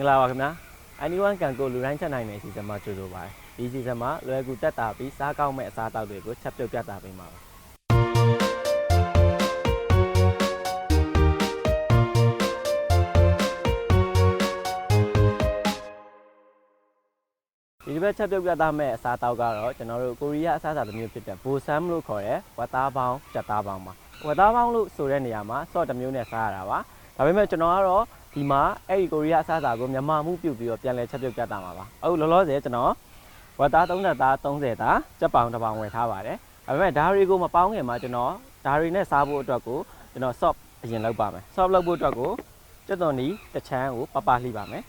မင်္ဂလာပါခင်ဗျာ anyone can go လူတိုင်းချက်နိုင်တဲ့စီစဉ်မှာကြိုဆိုပါတယ်ဒီစီစဉ်မှာလွယ်ကူတက်တာပြီးစားကောင်းမဲ့အစားအသောက်တွေကိုချက်ပြုတ်ပြသပေးမှာပါဒီတစ်ပတ်ချက်ပြုတ်ပြသမဲ့အစားအသောက်ကတော့ကျွန်တော်တို့ကိုရီးယားအစားအစာတစ်မျိုးဖြစ်တဲ့ဘိုဆမ်လို့ခေါ်တဲ့ဝက်သားပေါင်းကြက်သားပေါင်းပါဝက်သားပေါင်းလို့ဆိုတဲ့နေရာမှာ sauce တစ်မျိုးနဲ့စားရတာပါဒါပေမဲ့ကျွန်တော်ကတော့ ဒီမှာအဲ့ဒီကိုရီးယားအစားအစာကိုမြန်မာမှုပြုတ်ပြီးတော့ပြန်လဲချက်ပြုတ်ပြတာမှာပါအခုလောလောဆယ်ကျွန်တော်ဝက်သား30သား30သားကြက်ပောင်တစ်ပောင်ဝယ်ထားပါတယ်ဒါပေမဲ့ဓာရီကိုမပေါင်းခင်မှာကျွန်တော်ဓာရီနဲ့စားဖို့အတွက်ကိုကျွန်တော် soft အရင်လုပ်ပါမယ် soft လုပ်ဖို့အတွက်ကိုကြက်သွန်နီတစ်ချမ်းကိုပပလှိပါမယ်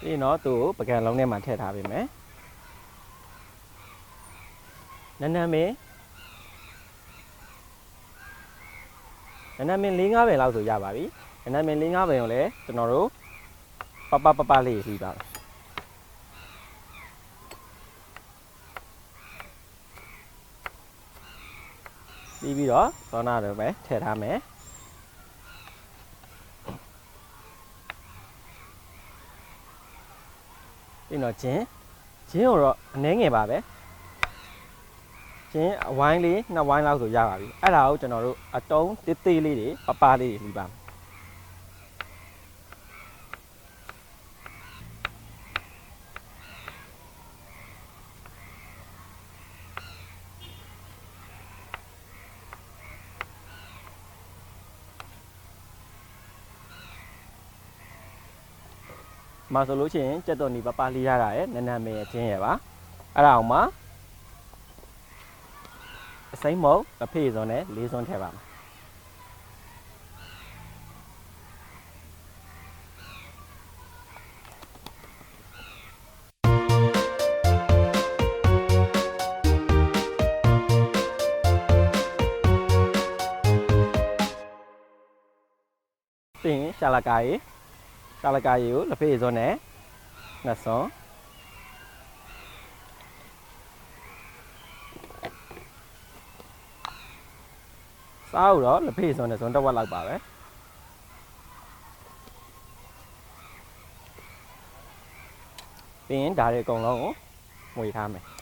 ပြီးရင်တော့သူ့ကိုပကံလုံးထဲမှာထည့်ထားပေးမယ်နန်းနန်းမင်းနန်းနန်းမင်း၄၅ပဲလောက်ဆိုရပါပြီနန်းနန်းမင်း၄၅ပဲကိုလည်းကျွန်တော်တို့ပပပပလေးပြီးပါမယ်ပြီးပြီးတော့သောနာတော့ပဲထည့်ထားမယ် ပြီးတော့ဂျင်းဂျင်းကိုတော့အနှဲငယ်ပါပဲဂျင်းအဝိုင်းလေးနှစ်ဝိုင်းလောက်ဆိုရပါပြီအဲ့ဒါကိုကျွန်တော်တို့အတုံးတေးသေးလေးတွေပပလေးတွေပြီးပါမယ် မှာဆိုလို့ရှိရင်ကြက်တော်နီပပလေးရတာရဲ့နန်းနန်းမင်းရဲ့ချင်းရဲ့ပါအဲ့ဒါအောင်မှာအစိမ့်မုတ်တစ်ဖေးစုံနဲ့လေးစုံထည့်ပါမယ်ပြီးရင်ရှာလကာရီ ရှာလကာရီကိုတစ်ဖေးစုံနဲ့နှစ်စုံစားလို့တော့လက်ဖေးစုံနဲ့စုံတစ်ဝက်လောက်ပါပဲပြီးရင်ဒါတွေအကုန်လုံးကိုမှွေထားမယ်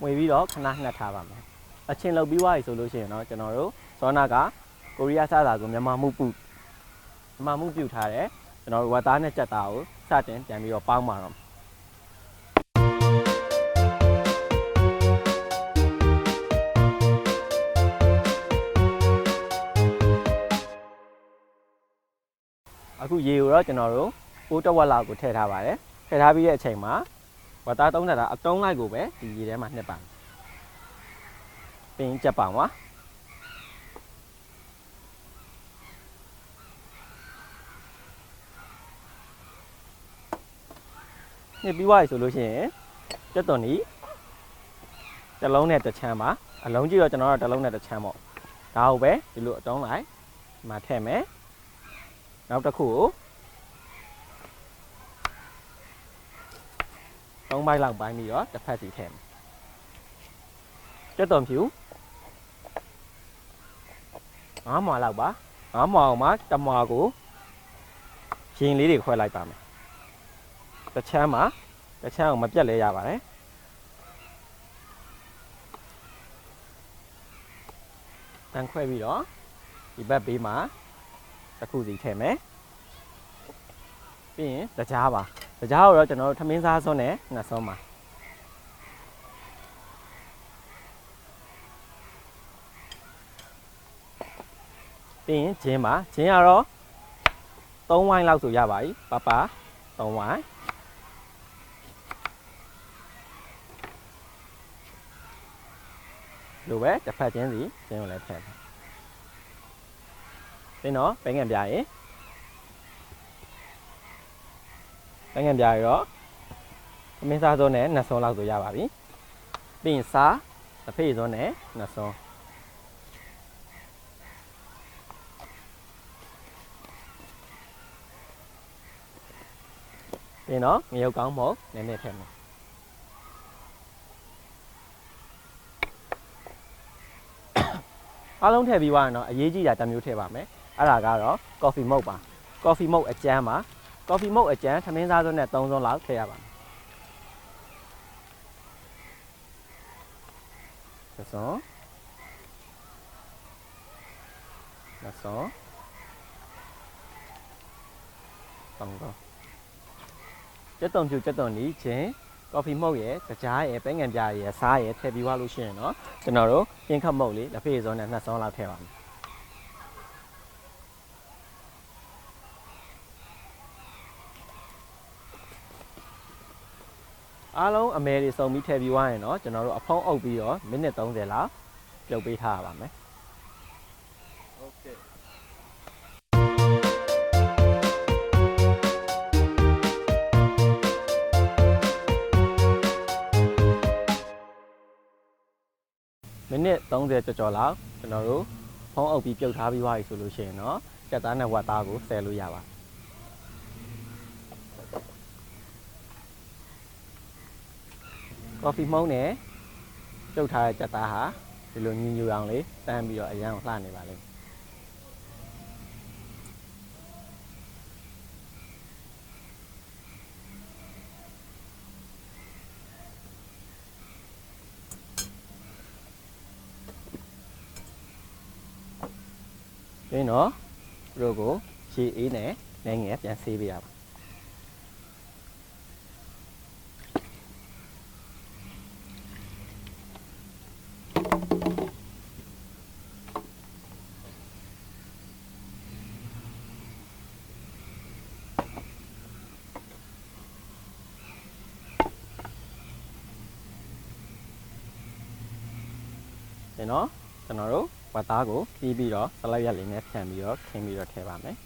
မှွေပြီးတော့ခဏနှက်ထားပါမယ်အချင်းလောက်ပြီးွားပြီဆိုလို့ရှိရင်တော့ကျွန်တော်တို့ဇောနာကကိုရီးယားစားတာကိုမြန်မာမှုပုမြန်မာမှုပြုတ်ထားတယ်ကျွန်တော်တို့ဝက်သားနဲ့ကြက်သားကိုစတင်ပြန်ပြီးတော့ပေါင်းပါတော့အခုရေကိုတော့ကျွန်တော်တို့ပိုးတစ်ဝက်လောက်ကိုထည့်ထားပါတယ်ထည့်ထားပြီးတဲ့အချိန်မှာ ဝက်သားသုံးတာအတုံးလိုက်ကိုပဲဒီရေထဲမှာနှစ်ပါပြီးရင်ကြက်ပါမှာနှစ်ပြီးွားပြီဆိုလို့ရှိရင်ကြက်သွန်နီတစ်လုံးနဲ့တစ်ချမ်းပါအလုံးကြီးတော့ကျွန်တော်တို့တစ်လုံးနဲ့တစ်ချမ်းပေါ့ဒါဟုတ်ပဲဒီလိုအတုံးလိုက်ဒီမှာထည့်မယ်နောက်တစ်ခုကို သုံးပိုင်းလောက်ပိုင်းပြီးတော့တစ်ဖက်စီထည့်မယ်ကြက်သွန်ဖြူငါးမွာလောက်ပါငါးမွာအောင်မှာတစ်မွာကိုရင်လေးတွေခွဲလိုက်ပါမယ်တစ်ချမ်းမှာတစ်ချမ်းအောင်မပြတ်လဲရပါတယ်တန်ခွဲပြီးတော့ဒီဘက်ဘေးမှာတစ်ခုစီထည့်မယ်ပြီးရင်တကြားပါတ ကြားကိုတော့ကျွန်တော်တို့ထမင်းစားစွန်းနဲ့နှစ်စွန်းပါပြီးရင်ဂျင်းပါဂျင်းကတော့3ဝိုင်းလောက်ဆိုရပါပြီပပ3ဝိုင်းလိုပဲတစ်ဖက်ချင်းစီကျင်းကိုလည်းထည့်မယ်။ပြီးတော့ပဲငံပြားရေ ပဲငံပြားရောသမင်းစားစုံနဲ့နှစ်စုံလောက်ဆိုရပါပြီပြီးရင်စားတစ်ဖေးစွန်းနဲ့နှစ်စွန်းပြီးတော့ငရုတ်ကောင်းမဟုတ်နည်းနည်းထည့်မယ်အားလုံးထည့်ပြီးသွားရင်တော့အရေးကြီးတာတစ်မျိုးထည့်ပါမယ်အဲ့ဒါကတော့ coffee mug ပါ coffee mug အကျန်းပါ coffee mug အကျန်းထမင်းစားစွန်းနဲ့3စွန်းလောက်ထည့်ရပါမယ်တစ်စွန်းနှစ်စွန်းသုံးစွန်းကျက်တုံဖြူကျက်တုံဒီချင်း coffee mug ရဲ့ကြားရဲ့ပဲငံပြားရဲ့စားရဲ့ထည့်ပြီးသွားလို့ရှိရင်တော့ကျွန်တော်တို့ကင်းခတ်မုတ်လေးလက်ဖေးစွန်းနဲ့နှစ်စွန်းလောက်ထည့်ပါမယ် အားလုံးအမဲတွေစုံပြီးထည့်ပြီးွားရင်တော့ကျွန်တော်တို့အဖုံးအုပ်ပြီးတော့မိနစ်30လောက်ပြုတ်ပေးထားရပါမယ်မိနစ်30ကျော်ကျော်လောက်ကျွန်တော်တို့ဖုံးအုပ်ပြီးပြုတ်ထားပြီးွားပြီဆိုလို့ရှိရင်တော့ကြက်သားနဲ့ဝက်သားကိုဆယ်လို့ရပါတယ် ကော်ဖီမုန့်နဲ့ပြုတ်ထားတဲ့ကြက်သားဟာဒီလိုညူညူအောင်လေးတန်းပြီးတော့အရန်ကိုလှနေပါလိမ့်မယ်ပြီးရင်တော့တို့ကိုရေအေးနဲ့လဲငယ်ပြန်ဆေးပေးရပါ ဒီနော်ကျွန်တော်တို့ဝတ်သားကိုပြီးပြီးတော့စလိုက်ရက်လေးနဲ့ဖြန်ပြီးတော့ခင်းပြီးတော့ထည့်ပါမယ်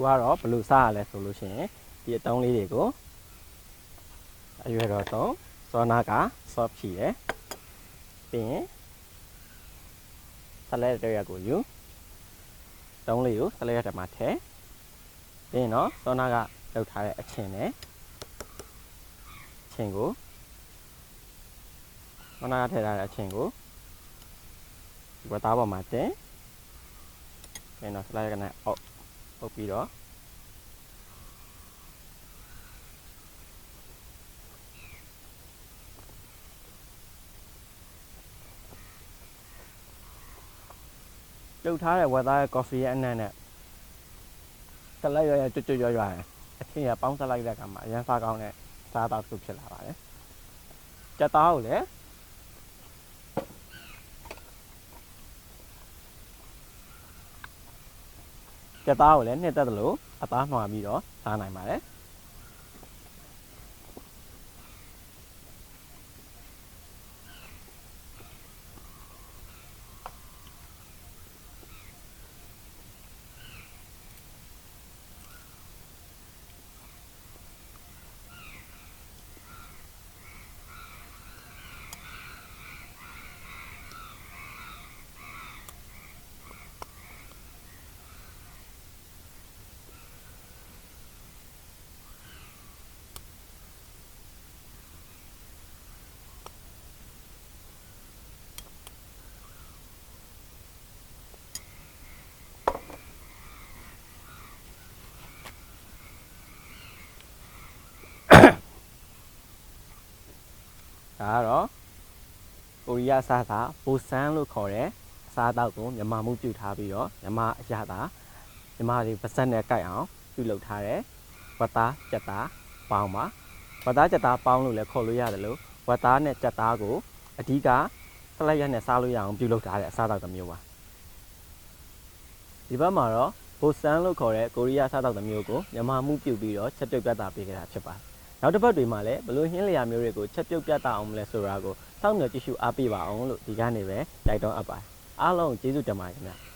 သူကတော့ဘယ်လိုစားရလဲဆိုလို့ရှိရင်ဒီအတုံးလေးတွေကိုအရွယ်တော်တော့စောနာက soft ဖြီးတယ်ပြီးရင်ဆလဲတဲ့ရက်ကိုယူတုံးလေးကိုဆလဲရက်တမှာထည့်ပြီးရင်တော့စောနာကလောက်ထားတဲ့အချင်းနဲ့အချင်းကိုစောနာကထည့်ထားတဲ့အချင်းကိုဝတ်သားပေါ်မှာတင်ပြီးရင်တော့ဆလဲရက်နဲ့အောက် ပုတ်ပြီးတော့ပြုတ်ထားတဲ့ဝက်သားရဲ့ coffee ရဲ့အနံ့နဲ့စလိုက်ရရကျွတ်ကျွတ်ရွရွရအချင်းရပေါင်းစလိုက်တဲ့အခါမှာအရန်စားကောင်းတဲ့စားတော့သူဖြစ်လာပါတယ်။ကြက်သားကိုလည်း ကြက်သားကိုလည်းနှစ်သက်သလိုအသားနှွာပြီးတော့စားနိုင်ပါတယ် ဒါကတော့ကိုရီးယားအစားအစာဘူဆန်လို့ခေါ်တဲ့အစားအသောက်ကိုမြန်မာမှုပြုထားပြီးတော့မြန်မာအရသာမြန်မာတွေပါစက်နဲ့ကြိုက်အောင်ပြုလုပ်ထားတဲ့ဝတ်သားကြက်သားပေါင်းပါဝတ်သားကြက်သားပေါင်းလို့လည်းခေါ်လို့ရတယ်လို့ဝတ်သားနဲ့ကြက်သားကိုအဓိကဆလတ်ရက်နဲ့စားလို့ရအောင်ပြုလုပ်ထားတဲ့အစားအသောက်တစ်မျိုးပါဒီဘက်မှာတော့ဘူဆန်လို့ခေါ်တဲ့ကိုရီးယားအစားအသောက်တစ်မျိုးကိုမြန်မာမှုပြုပြီးတော့ချက်ပြုတ်ပြသပေးခဲ့တာဖြစ်ပါတယ် နောက်တစ်ပတ်တွေမှာလည်းဘလို့ဟင်းလျာမျိုးတွေကိုချက်ပြုတ်ပြသအောင်မလဲဆိုတာကိုစောင့်မျှော်ကြည့်ရှုအားပေးပါအောင်လို့ဒီကနေ့ပဲတိုက်တွန်းအပ်ပါတယ်အားလုံးကျေးဇူးတင်ပါတယ်ခင်ဗျ